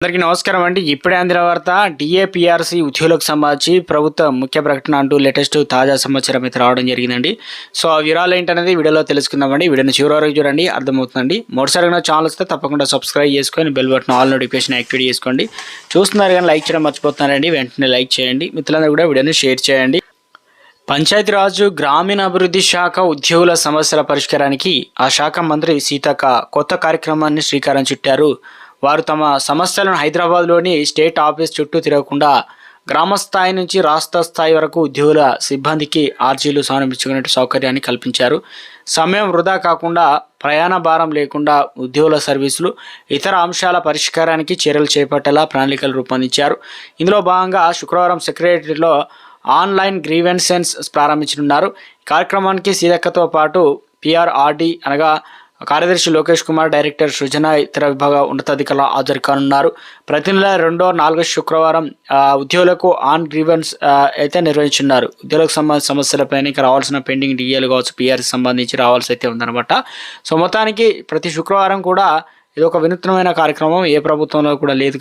అందరికీ నమస్కారం అండి. ఇప్పుడే అందిన వార్త డిఏపిఆర్సీ ఉద్యోగులకు సంబంధించి ప్రభుత్వ ముఖ్య ప్రకటన అంటూ లేటెస్ట్ తాజా సమాచారం అయితే రావడం జరిగిందండి. సో ఆ వివరాలు ఏంటనేది వీడియోలో తెలుసుకుందామండి వీడియోని చివరి వరకు చూడండి అర్థమవుతుందండి. మొదటిసారిగా ఛానల్ వస్తే తప్పకుండా సబ్స్క్రైబ్ చేసుకొని bell button all notification activate చేసుకోండి. చూస్తున్నారు కానీ లైక్ చేయడం మర్చిపోతున్నారండి. వెంటనే లైక్ చేయండి. మిత్రులందరూ కూడా వీడియోని షేర్ చేయండి. పంచాయతీరాజు గ్రామీణాభివృద్ధి శాఖ ఉద్యోగుల సమస్యల పరిష్కారానికి ఆ శాఖ మంత్రి సీతక్క కొత్త కార్యక్రమాన్ని శ్రీకారం చుట్టారు. వారు తమ సమస్యలను హైదరాబాద్లోని స్టేట్ ఆఫీస్ చుట్టూ తిరగకుండా గ్రామ స్థాయి నుంచి రాష్ట్ర స్థాయి వరకు ఉద్యోగుల సిబ్బందికి ఆర్జీలు సమర్పించుకునే సౌకర్యాన్ని కల్పించారు. సమయం వృధా కాకుండా ప్రయాణ భారం లేకుండా ఉద్యోగుల సర్వీసులు ఇతర అంశాల పరిష్కారానికి చర్యలు చేపట్టేలా ప్రణాళికలు రూపొందించారు. ఇందులో భాగంగా శుక్రవారం సెక్రటరీలో ఆన్లైన్ గ్రీవెన్సెన్స్ ప్రారంభించనున్నారు. కార్యక్రమానికి సీదక్కతో పాటు పిఆర్ఆర్డి అనగా కార్యదర్శి లోకేష్ కుమార్ డైరెక్టర్ సృజన ఇతర విభాగ ఉన్నతాధికారులు హాజరు కానున్నారు ప్రతి నెల రెండో నాలుగో శుక్రవారం ఉద్యోగులకు ఆన్ గ్రీవెన్స్ అయితే నిర్వహించున్నారు. ఉద్యోగులకు సంబంధించిన సమస్యలపైన ఇంకా రావాల్సిన పెండింగ్ డిఏలు కావచ్చు పిఆర్సీ సంబంధించి రావాల్సి అయితే ఉందన్నమాట. సో మొత్తానికి ప్రతి శుక్రవారం కూడా ఇది ఒక వినూత్నమైన కార్యక్రమం ఏ ప్రభుత్వంలో కూడా లేదు